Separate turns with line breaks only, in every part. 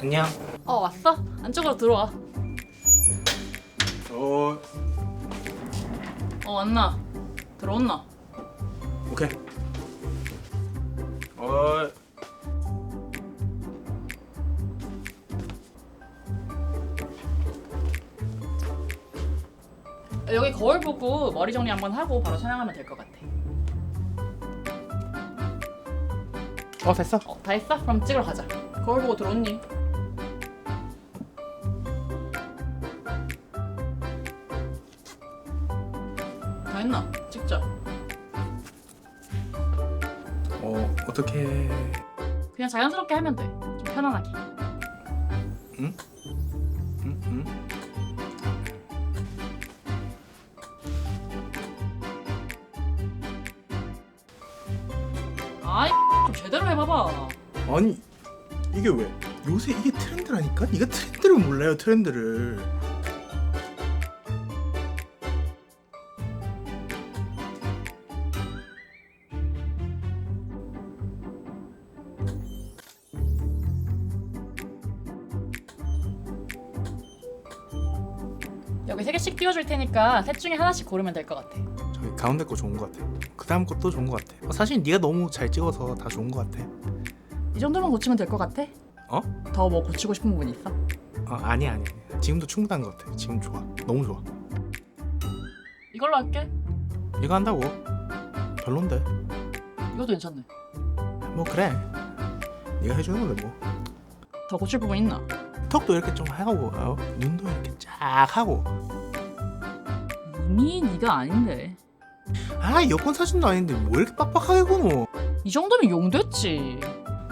안녕.
어 왔어? 안쪽으로 들어와.
어,
어 왔나? 들어왔나?
오케이. 어,
여기 거울 보고 머리 정리 한번 하고 바로 촬영하면 될 것 같아.
어 됐어.
어, 다 했어? 그럼 찍으러 가자. 거울 보고 들어왔니? 했나? 찍자.
어, 어떻게?
그냥 자연스럽게 하면 돼. 좀 편안하게.
응? 응? 응?
아이 좀 제대로 해봐봐.
아니 이게 왜? 요새 이게 트렌드라니까? 네가 트렌드를 몰라요 트렌드를.
여기 세 개씩 띄워줄 테니까 셋 중에 하나씩 고르면 될 것 같아.
저기 가운데 거 좋은 것 같아. 그 다음 것도 좋은 것 같아. 어, 사실 네가 너무 잘 찍어서 다 좋은 것 같아.
이 정도만 고치면 될 것 같아?
어?
더 뭐 고치고 싶은 부분 있어?
어, 아니 아니. 지금도 충분한 것 같아. 지금 좋아. 너무 좋아.
이걸로 할게.
이거 한다고? 별론데.
이것도 괜찮네.
뭐 그래. 네가 해주는 건데 뭐.
더 고칠 부분 있나?
턱도 이렇게 좀 하고 어? 눈도 이렇게 쫙 하고
이미 네가 아닌데.
아 여권 사진도 아닌데 뭐 이렇게 빡빡하게 구노
이 정도면 용됐지.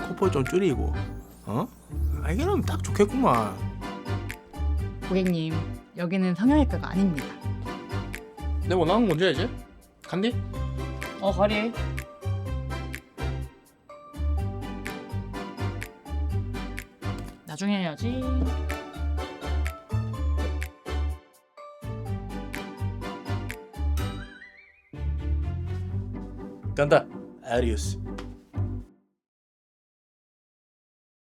코볼 좀 줄이고 어? 아 이게는 딱 좋겠구만
고객님, 여기는 성형외과가 아닙니다.
내 원하는 건 뭔지 알지? 간디?
어, 가리. 나중에 해야지.
간다 아리우스